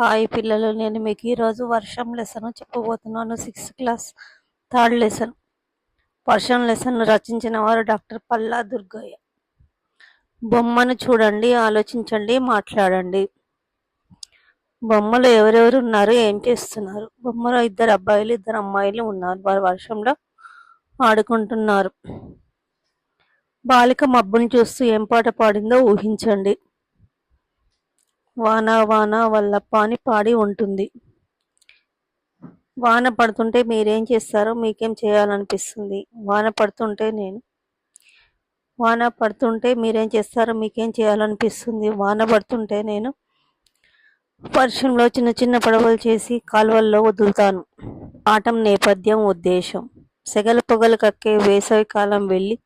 Hi పిల్లలు నేను మీకు ఈరోజు వర్షం లెసన్ చెప్పబోతున్నాను. Sixth class third lesson. వర్షం లెసన్ రచించిన వారు డాక్టర్ పల్లా దుర్గయ్య. బొమ్మను చూడండి ఆలోచించండి మాట్లాడండి. బొమ్మలో ఎవరెవరు ఉన్నారు ఏం చేస్తున్నారు? బొమ్మలో ఇద్దరు అబ్బాయిలు ఇద్దరు అమ్మాయిలు ఉన్నారు. వారు వర్షంలో ఆడుకుంటున్నారు. బాలిక మబ్బుని చూస్తూ ఏం పాట పాడిందో ఊహించండి. వాన వాన వల్లప్ప అని పాడి ఉంటుంది. వాన పడుతుంటే మీరేం చేస్తారో? మీకేం చేయాలనిపిస్తుంది? వాన పడుతుంటే నేను వాన పడుతుంటే మీరేం చేస్తారో? మీకేం చేయాలనిపిస్తుంది? వాన పడుతుంటే నేను వర్షంలో చిన్న చిన్న పడవలు చేసి కాలువల్లో వదులుతాను. ఆటం నేపథ్యం ఉద్దేశం. సెగల పొగలు కక్కే వేసవి కాలం వెళ్ళి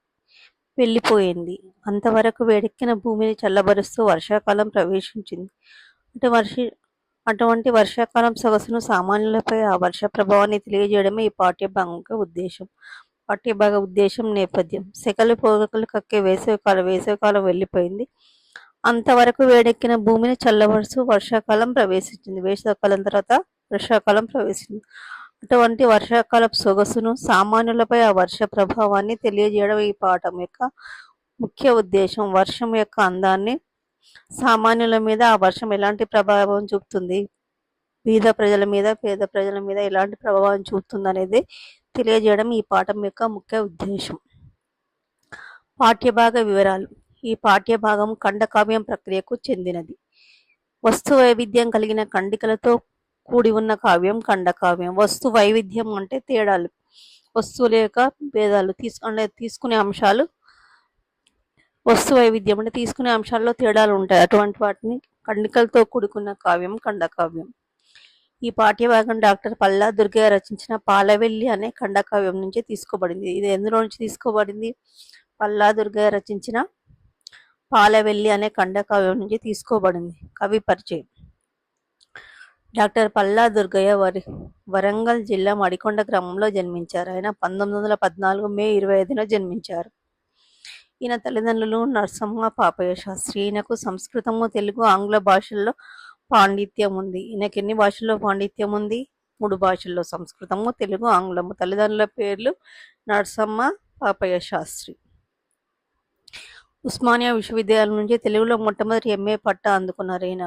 వెళ్ళిపోయింది. అంతవరకు వేడెక్కిన భూమిని చల్లబరుస్తూ వర్షాకాలం ప్రవేశించింది. అటు వర్ష అటువంటి వర్షాకాలం సొగసును సామాన్యులపై ఆ వర్ష ప్రభావాన్ని తెలియజేయడమే ఈ పాఠ్యభాగం ఉద్దేశం. పాఠ్యభాగ ఉద్దేశం నేపథ్యం. సెకలు పోగకలు కక్కే వేసవికాలం వేసవికాలం వెళ్ళిపోయింది. అంతవరకు వేడెక్కిన భూమిని చల్లబరుస్తూ వర్షాకాలం ప్రవేశించింది. వేసవికాలం తర్వాత వర్షాకాలం ప్రవేశించింది. అటువంటి వర్షాకాల సొగసును సామాన్యులపై ఆ వర్ష ప్రభావాన్ని తెలియజేయడం ఈ పాఠం యొక్క ముఖ్య ఉద్దేశం. వర్షం యొక్క అందాన్ని సామాన్యుల మీద ఆ వర్షం ఎలాంటి ప్రభావం చూపుతుంది? బీద ప్రజల మీద పేద ప్రజల మీద ఎలాంటి ప్రభావం చూపుతుంది అనేది తెలియజేయడం ఈ పాఠం యొక్క ముఖ్య ఉద్దేశం. పాఠ్యభాగ వివరాలు. ఈ పాఠ్యభాగం ఖండకావ్యం ప్రక్రియకు చెందినది. వస్తు వైవిధ్యం కలిగిన ఖండికలతో కూడి ఉన్న కావ్యం ఖండకావ్యం వస్తు వైవిధ్యం అంటే తేడాలు. వస్తువుల యొక్క భేదాలు తీసుకునే తీసుకునే అంశాలు వస్తు వైవిధ్యం అంటే తీసుకునే అంశాల్లో తేడాలు ఉంటాయి. అటువంటి వాటిని కండికలతో కూడుకున్న కావ్యం ఖండకావ్యం ఈ పాఠ్యభాగం డాక్టర్ పల్లా దుర్గయ్య రచించిన పాలవెల్లి అనే ఖండకావ్యం నుంచి తీసుకోబడింది. ఇది ఎందులో నుంచి తీసుకోబడింది? పల్లా దుర్గయ్య రచించిన పాలవెల్లి అనే ఖండకావ్యం నుంచి తీసుకోబడింది. కవి పరిచయం. డాక్టర్ పల్లా దుర్గయ్య వరి వరంగల్ జిల్లా మడికొండ గ్రామంలో జన్మించారు. ఆయన పంతొమ్మిది వందల పద్నాలుగు మే ఇరవై ఐదున జన్మించారు. ఈయన తల్లిదండ్రులు నరసమ్మ పాపయ్య శాస్త్రి. ఈయనకు సంస్కృతము తెలుగు ఆంగ్ల భాషల్లో పాండిత్యం ఉంది. ఈయనకి ఎన్ని భాషల్లో పాండిత్యం ఉంది? మూడు భాషల్లో సంస్కృతము తెలుగు ఆంగ్లము. తల్లిదండ్రుల పేర్లు నరసమ్మ పాపయ్య శాస్త్రి. ఉస్మానియా విశ్వవిద్యాలయం నుంచి తెలుగులో మొట్టమొదటి ఎంఏ పట్టా అందుకున్నారు ఈయన.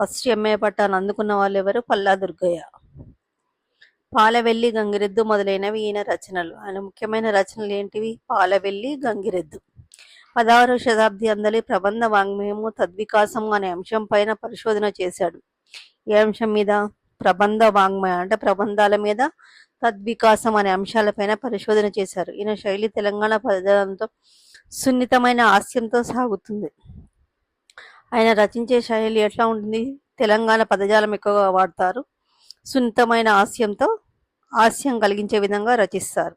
ఫస్ట్ ఎంఏ పట్టాను. అందుకున్న వాళ్ళు ఎవరు? పల్లా దుర్గయ్య. పాలవెల్లి గంగిరెద్దు మొదలైనవి ఈయన రచనలు. ఆయన ముఖ్యమైన రచనలు ఏంటివి? పాలవెల్లి గంగిరెద్దు. పదహారవ శతాబ్ది అందలి ప్రబంధ వాంగ్మయము తద్వికాసం అనే అంశం పైన పరిశోధన చేశాడు. ఏ అంశం మీద? ప్రబంధ వాంగ్మయం అంటే ప్రబంధాల మీద తద్వికాసం అనే అంశాలపైన పరిశోధన చేశారు. ఈయన శైలి తెలంగాణ పదజాలంతో సున్నితమైన హాస్యంతో సాగుతుంది. ఆయన రచించే శైలి ఎట్లా ఉంటుంది? తెలంగాణ పదజాలం ఎక్కువగా వాడతారు. సున్నితమైన హాస్యంతో హాస్యం కలిగించే విధంగా రచిస్తారు.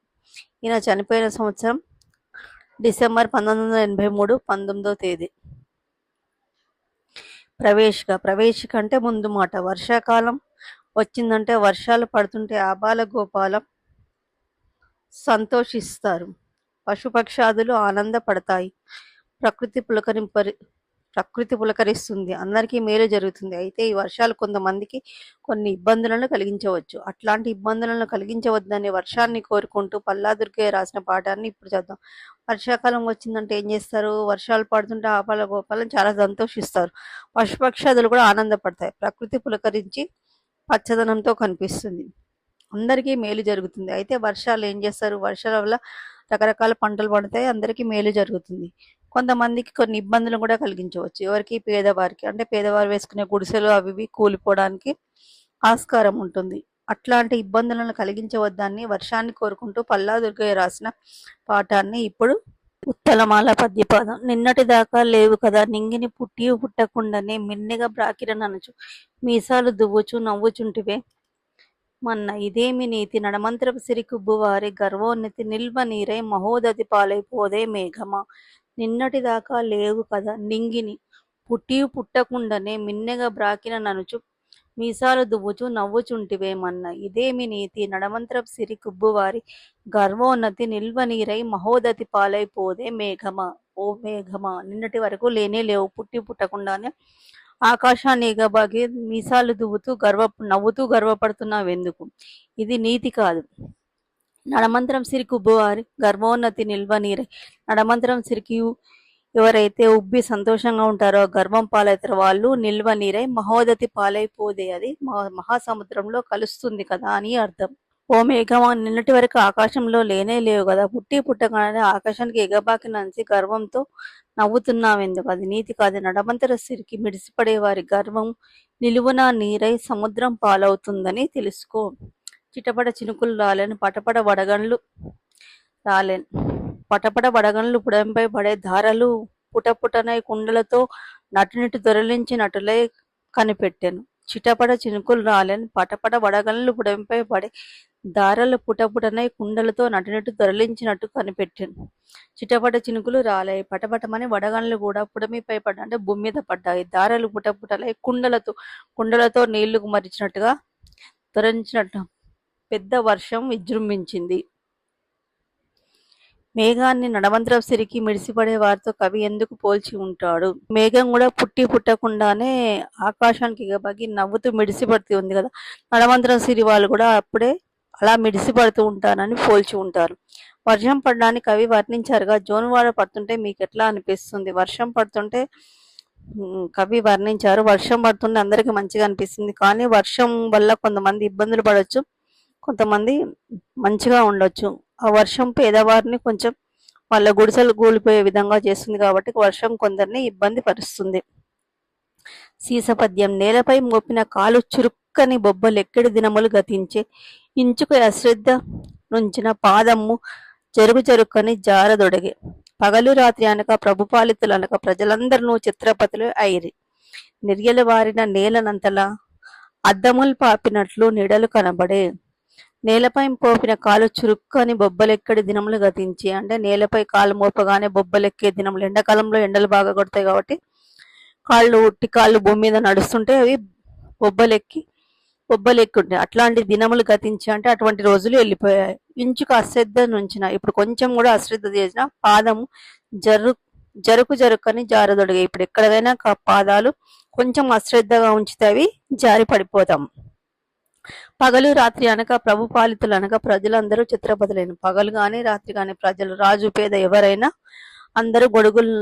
ఈయన చనిపోయిన సంవత్సరం డిసెంబర్ పంతొమ్మిది వందల ఎనభై మూడు పంతొమ్మిదో తేదీ. ప్రవేశిక ప్రవేశిక అంటే ముందు మాట. వర్షాకాలం వచ్చిందంటే వర్షాలు పడుతుంటే ఆబాల గోపాలం సంతోషిస్తారు. పశుపక్షాదులు ఆనందపడతాయి. ప్రకృతి పులకరింపరి ప్రకృతి పులకరిస్తుంది. అందరికీ మేలు జరుగుతుంది. అయితే ఈ వర్షాలు కొంతమందికి కొన్ని ఇబ్బందులను కలిగించవచ్చు. అట్లాంటి ఇబ్బందులను కలిగించవద్దని వర్షాన్ని కోరుకుంటూ పల్లా రాసిన పాఠాన్ని ఇప్పుడు చేద్దాం వర్షాకాలం వచ్చిందంటే ఏం చేస్తారు? వర్షాలు పడుతుంటే ఆపాల గోపాలను చాలా సంతోషిస్తారు. పశుపక్షాదులు కూడా ఆనందపడతాయి. ప్రకృతి పులకరించి పచ్చదనంతో కనిపిస్తుంది. అందరికీ మేలు జరుగుతుంది. అయితే వర్షాలు ఏం చేస్తారు? వర్షాల వల్ల రకరకాల పంటలు పడతాయి. అందరికీ మేలు జరుగుతుంది. కొంతమందికి కొన్ని ఇబ్బందులు కూడా కలిగించవచ్చు. ఎవరికి పేదవారికి అంటే పేదవారు వేసుకునే గుడిసెలు అవి ఇవి కూలిపోవడానికి ఆస్కారం ఉంటుంది. అట్లాంటి ఇబ్బందులను కలిగించవద్దని వర్షాన్ని కోరుకుంటూ పల్లా దుర్గయ్య రాసిన పాఠాన్ని ఇప్పుడు ఉత్తలమాల పద్యపాదం. నిన్నటి దాకా లేవు కదా నింగిని పుట్టి పుట్టకుండానే మిన్నగా బ్రాకిరననుచు మీసాలు దువ్వుచు నవ్వుచుంటివే. మన్న ఇదేమి నీతి? నడమంత్రపు సిరి వారి గర్వోన్నతి నిల్వ నీరై మహోదతి పాలైపోదే మేఘమా. నిన్నటి దాకా లేవు కదా నింగిని. పుట్టి పుట్టకుండానే మిన్నెగా బ్రాకిన ననుచు మీసాలు దువ్వుచు నవ్వుచుంటివేమన్న ఇదేమి నీతి. నడమంత్రపు సిరి కుబ్బువారి గర్వోన్నతి నిల్వ నీరై మహోదతి పాలైపోదే మేఘమా. ఓ మేఘమా నిన్నటి వరకు లేనే లేవు. పుట్టి పుట్టకుండానే ఆకాశాన్ని ఎగబాగి మీసాలు దువ్వుతూ గర్వ నవ్వుతూ గర్వపడుతున్నావెందుకు? ఇది నీతి కాదు. నడమంతరం సిరికి ఉబ్బువారి గర్భోన్నతి నిల్వ నీరే. నడమంతరం సిరికి ఎవరైతే ఉబ్బి సంతోషంగా ఉంటారో గర్వం పాలవుతారో వాళ్ళు నిల్వ నీరై. మహోదతి పాలైపోదే. అది మహా- మహాసముద్రంలో కలుస్తుంది కదా అని అర్థం. ఓ మేఘమా నిన్నటి వరకు ఆకాశంలో లేనే లేవు కదా. పుట్టి పుట్టగానే ఆకాశానికి ఎగబాకి నంచి గర్వంతో నవ్వుతున్నావెందుకు? అది నీతి కాదు. నడమంతర సిరికి మిడిసిపడే వారి గర్వం నిలువున నీరై సముద్రం పాలవుతుందని తెలుసుకో. చిటపట చినుకులు రాలేను పటపట వడగండ్లు రాలేను. పటపట వడగండ్లు పుడంపై పడే ధారలు పుటపుటనై కుండలతో నటునిటు దొరలించి నటులై కనిపెట్టాను. చిటపట చినుకులు రాలేను పటపట వడగండ్లు పుడంపై పడే దారలు పుటపుటనై కుండలతో నటునిటు దొరలించినట్టు కనిపెట్టాను. చిటపట చినుకులు రాలాయి పటపటమని వడగండ్లు కూడా పుడమిపై పడ్డా అంటే భూమి మీద పడ్డాయి దారలు పుటపుటలై కుండలతో కుండలతో నీళ్ళు మరిచినట్టుగా దొరించినట్టు పెద్ద వర్షం విజృంభించింది. మేఘాన్ని నడవంతరం సిరికి మిడిసిపడే వారితో కవి ఎందుకు పోల్చి ఉంటాడు? మేఘం కూడా పుట్టి పుట్టకుండానే ఆకాశానికి ఎగబాకి నవ్వుతూ మిడిసిపడుతూ ఉంది కదా. నడమంత్రం సిరి వాళ్ళు కూడా అప్పుడే అలా మిడిసిపడుతూ ఉంటారని పోల్చి ఉంటారు. వర్షం పడడానికి కవి వర్ణించారుగా జోన్వాడ పడుతుంటే మీకు ఎట్లా అనిపిస్తుంది? వర్షం పడుతుంటే కవి వర్ణించారు. వర్షం పడుతుంటే అందరికీ మంచిగా అనిపిస్తుంది. కానీ వర్షం వల్ల కొంతమంది ఇబ్బందులు పడవచ్చు కొంతమంది మంచిగా ఉండొచ్చు. ఆ వర్షం పేదవారిని కొంచెం వాళ్ళ గుడిసెలు కూలిపోయే విధంగా చేస్తుంది కాబట్టి వర్షం కొందరిని ఇబ్బంది పరుస్తుంది. సీసపద్యం నేలపై మోపిన కాలు చురుక్కని బొబ్బలెక్కడి దినములు గతించే ఇంచుకు అశ్రద్ధ నుంచిన పాదము జరుగు జరుక్కని జారదొడగే. పగలు రాత్రి అనక ప్రభుపాలితులు అనక ప్రజలందరూ చిత్రపతులు అయిరి. నిర్యలు వారిన నేలనంతలా అద్దములు పాపినట్లు నిడలు కనబడే నేలపై పోపిన కాలు చురుక్కని బొబ్బలెక్కడి దినములు గతించి అంటే నేలపై కాలు మోపగానే బొబ్బలెక్కే దినములు. ఎండాకాలంలో ఎండలు బాగా కొడతాయి కాబట్టి కాళ్ళు ఉట్టి కాళ్ళు భూమి మీద నడుస్తుంటే అవి బొబ్బలెక్కి బొబ్బలెక్కుంటాయి. అట్లాంటి దినములు గతించి అంటే అటువంటి రోజులు వెళ్ళిపోయాయి. ఇంచుకు అశ్రద్ధ నుంచిన ఇప్పుడు కొంచెం కూడా అశ్రద్ధ చేసిన పాదము జరు జరుకు జరుకని జారదొడిగా ఇప్పుడు ఎక్కడైనా పాదాలు కొంచెం అశ్రద్ధగా ఉంచితే అవి జారి పడిపోతాం పగలు రాత్రి అనక ప్రభు పాలితులు అనక ప్రజలందరూ చిత్రపతులైన పగలు గాని రాత్రి గాని ప్రజలు రాజు పేద ఎవరైనా అందరూ గొడుగులు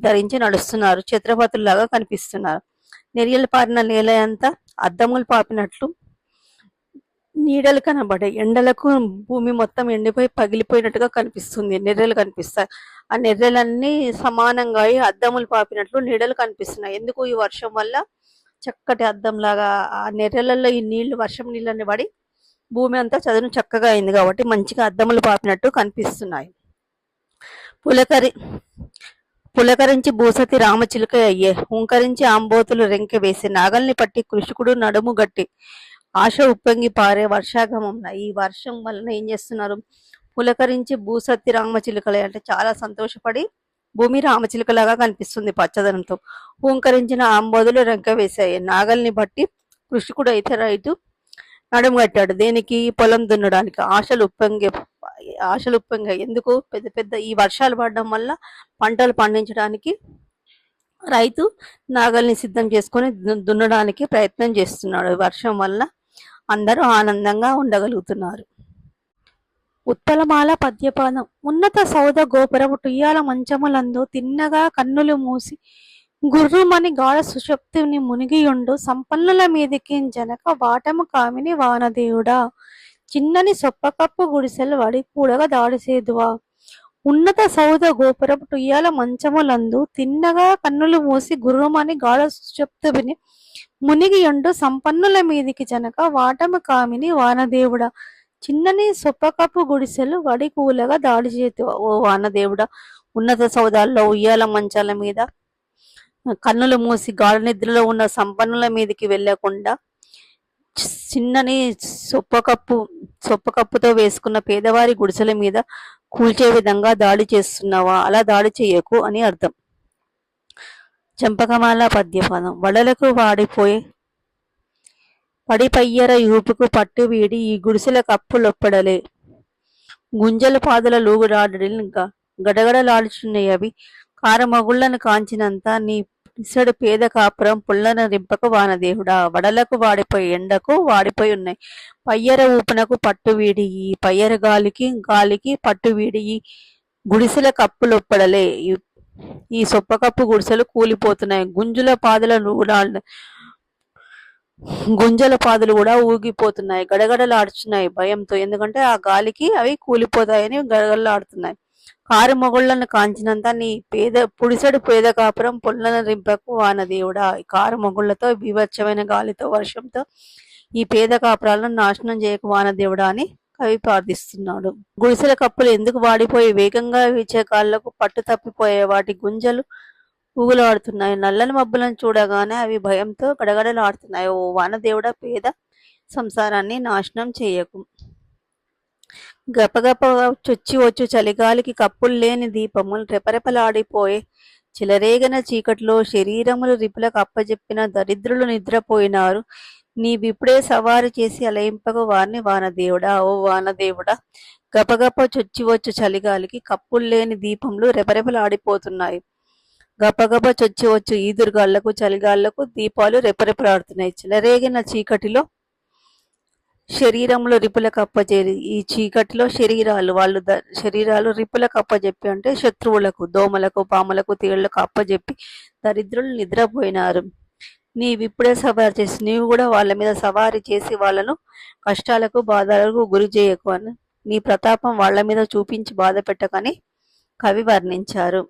ధరించి నడుస్తున్నారు. చిత్రపతుల్లాగా కనిపిస్తున్నారు. నెరియలు పారిన నేల అంతా అద్దములు పాపినట్లు నీడలు కనబడే ఎండలకు భూమి మొత్తం ఎండిపోయి పగిలిపోయినట్టుగా కనిపిస్తుంది. నెర్రెలు కనిపిస్తాయి. ఆ నెర్రెలన్నీ సమానంగా అయి అద్దములు పాపినట్లు నీడలు కనిపిస్తున్నాయి. ఎందుకు ఈ వర్షం వల్ల? చక్కటి అద్దం లాగా ఆ నెర్రెలలో ఈ నీళ్ళు వర్షం నీళ్ళని పడి భూమి అంతా చదును చక్కగా అయింది కాబట్టి మంచిగా అద్దములు పాపినట్టు కనిపిస్తున్నాయి. పులకరి పులకరించి భూసతి రామచిలుక అయ్యే హుంకరించి ఆంబోతులు రెంకె వేసి నాగల్ని పట్టి కృషికుడు నడుము గట్టి ఆశ ఉప్పొంగి పారే వర్షాగమం. ఈ వర్షం వలన ఏం చేస్తున్నారు? పులకరించి భూసతి రామచిలుకలే అంటే చాలా సంతోషపడి భూమి రామచిలుకలాగా కనిపిస్తుంది పచ్చదనంతో. హూంకరించిన ఆంబోదులు రెంక వేశాయి. నాగల్ని బట్టి కృషికుడు అయితే రైతు నడుము కట్టాడు. దేనికి? పొలం దున్నడానికి. ఆశలు ఉప్పంగే ఆశలు ఉప్పంగా ఎందుకు? పెద్ద పెద్ద ఈ వర్షాలు పడడం వల్ల పంటలు పండించడానికి రైతు నాగల్ని సిద్ధం చేసుకొని దున్నడానికి ప్రయత్నం చేస్తున్నాడు. ఈ వర్షం వల్ల అందరూ ఆనందంగా ఉండగలుగుతున్నారు. ఉత్తలమాల పద్యపాదం. ఉన్నత సౌద గోపురము టుయ్యాల మంచములందు తిన్నగా కన్నులు మూసి గుర్రుమని గాఢ సుశక్తిని మునిగియుండు సంపన్నుల మీదికి జనక వాటము కామిని వానదేవుడా. చిన్నని సొప్పకప్పు గుడిసెలు వడి కూడగా దాడిసేదువా ఉన్నత సౌద గోపురపు టుయ్యాల మంచములందు తిన్నగా కన్నులు మూసి గుర్రుమని గాఢ సుషప్తుని మునిగియుండు సంపన్నుల మీదికి జనక వాటము కామిని వానదేవుడా. చిన్నని సొప్పకప్పు గుడిసెలు వడి కూలగా దాడి చేతి ఓ వానదేవుడా ఉన్నత సౌదాల్లో ఉయ్యాల మంచాల మీద కన్నులు మూసి గాఢ నిద్రలో ఉన్న సంపన్నుల మీదకి వెళ్ళకుండా చి- చిన్నని సొప్పకప్పు సొప్పకప్పుతో వేసుకున్న పేదవారి గుడిసెల మీద కూల్చే విధంగా దాడి చేస్తున్నావా? అలా దాడి చేయకు అని అర్థం. చంపకమాల పద్యపాదం. వడలకు వాడిపోయే పడిపయ్యర యూపుకు పట్టు వీడి ఈ గుడిసెల కప్పులొప్పడలే. గుంజల పాదుల లూగుడాడడిల్ గడగడలాడుచున్నాయి అవి కారమగుళ్ళను కాంచినంత నీ ఇసడు పేద కాపురం పుల్లన రింపకు వానదేవుడా వడలకు వాడిపోయి ఎండకు వాడిపోయి ఉన్నాయి. పయ్యర ఊపునకు పట్టు వీడియి పయ్యర గాలికి గాలికి పట్టు వీడియి గుడిసెల కప్పులొప్పడలే. ఈ- ఈ సొప్పకప్పు గుడిసెలు కూలిపోతున్నాయి. గుంజుల పాదల నూడాలు గుంజల పాదులు కూడా ఊగిపోతున్నాయి గడగడలాడుచున్నాయి భయంతో. ఎందుకంటే ఆ గాలికి అవి కూలిపోతాయని గడగడలాడుతున్నాయి. కారు మొగుళ్ళను కాంచినంత నీ పేద పుడిసెడు పేద కాపురం పుల్లన రింపకు వానదేవుడా. ఈ కారు మొగుళ్ళతో బీభత్సమైన గాలితో వర్షంతో ఈ పేద కాపురాలను నాశనం చేయకు వానదేవుడా అని కవి ప్రార్థిస్తున్నాడు. గుడిసెల కప్పులు ఎందుకు వాడిపోయి వేగంగా వీచే గాళ్ళకు పట్టు తప్పిపోయే వాటి గుంజలు ఊగులాడుతున్నాయి. నల్లని మబ్బులను చూడగానే అవి భయంతో గడగడలాడుతున్నాయి. ఓ వానదేవుడ పేద సంసారాన్ని నాశనం చేయకు. గపగప చొచ్చి వచ్చు చలిగాలికి కప్పులు లేని దీపములు రెపరెపలాడిపోయే చిలరేగన చీకట్లో శరీరములు రిపులకు అప్పజెప్పిన దరిద్రులు నిద్రపోయినారు. నీవిప్పుడే సవారు చేసి అలయింపక వారిని వానదేవుడా ఓ వానదేవుడా. గపగప చొచ్చి వచ్చు చలిగాలికి కప్పులు లేని దీపములు రెపరెపలాడిపోతున్నాయి. గబగబ చొచ్చి వచ్చు ఈదురుగాళ్ళకు చలిగాళ్ళకు దీపాలు రెపరెపలాడుతున్నాయి చిలరేగిన చీకటిలో శరీరంలో రిపుల కప్పజేరి ఈ చీకటిలో శరీరాలు వాళ్ళు శరీరాలు రిపుల కప్పజెప్పి అంటే శత్రువులకు దోమలకు పాములకు తీళ్ళకు అప్పజెప్పి దరిద్రులు నిద్రపోయినారు. నీవిప్పుడే సవారి చేసి నీవు కూడా వాళ్ళ మీద సవారి చేసి వాళ్ళను కష్టాలకు బాధలకు గురి చేయకు అని నీ ప్రతాపం వాళ్ళ మీద చూపించి బాధ పెట్టకని కవి వర్ణించారు.